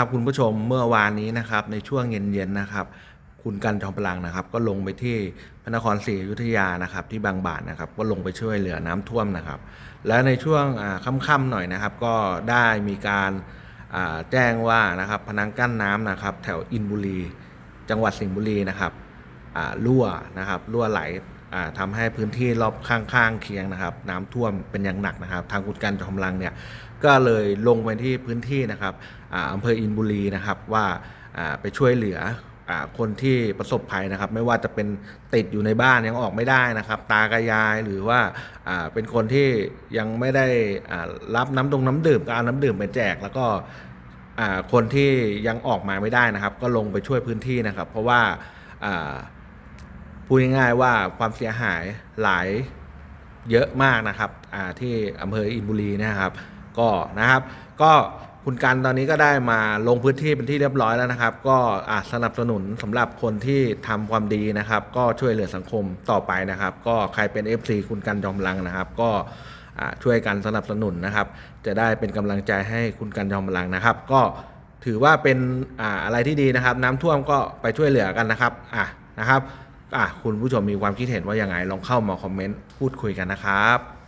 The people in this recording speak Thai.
ครับคุณผู้ชมเมื่อวานนี้นะครับในช่วงเย็นๆนะครับ คุณกันจอมพลังนะครับ ก็ลงไปที่พระนครศรีอยุธยานะครับ ที่บางบาทนะครับ ก็ลงไปช่วยเหลือน้ำท่วมนะครับ และในช่วงค่ำๆหน่อยนะครับ ก็ได้มีการแจ้งว่านะครับพนังกั้นน้ำนะครับ แถวอินบุรี จังหวัดสิงห์บุรีนะครับรั่วนะครับรั่วไหล อ่าทำให้พื้นที่รอบข้างๆเคียงนะครับ น้ำท่วมเป็นอย่างหนักนะครับ ทางคุณกันจอมลังเนี่ยก็เลยลงไปที่พื้นที่นะครับอ่าอำเภออินบุรีนะครับว่าไปช่วยเหลืออคนที่ประสบภัยนะครับ ไม่ว่าจะเป็นติดอยู่ในบ้านยังออกไม่ได้นะครับ ตากระยายหรือว่าเป็นคนที่ยังไม่ได้รับน้ำดงน้ำดื่มก็เอาน้ำดื่มไปแจก แล้วก็คนที่ยังออกมาไม่ได้นะครับ ก็ลงไปช่วยพื้นที่นะครับ เพราะว่า พูดง่ายๆว่าความเสียหายหลายเยอะมากนะครับที่อำเภออินบุรีนะครับ ก็นะครับ ก็คุณกันตอนนี้ก็ได้มาลงพื้นที่เป็นที่เรียบร้อยแล้วนะครับ ก็สนับสนุนสำหรับคนที่ทำความดีนะครับ ก็ช่วยเหลือสังคมต่อไปนะครับ ก็ใครเป็น FC คุณกันจอมพลังนะครับ ก็ช่วยกันสนับสนุนนะครับ จะได้เป็นกำลังใจให้คุณกันจอมพลังนะครับ ก็ถือว่าเป็นอะไรที่ดีนะครับ น้ำท่วมก็ไปช่วยเหลือกันนะครับอะนะครับ อะคุณผู้ชมมีความคิดเห็นว่ายังไงลองเข้ามาคอมเมนต์พูดคุยกันนะครับ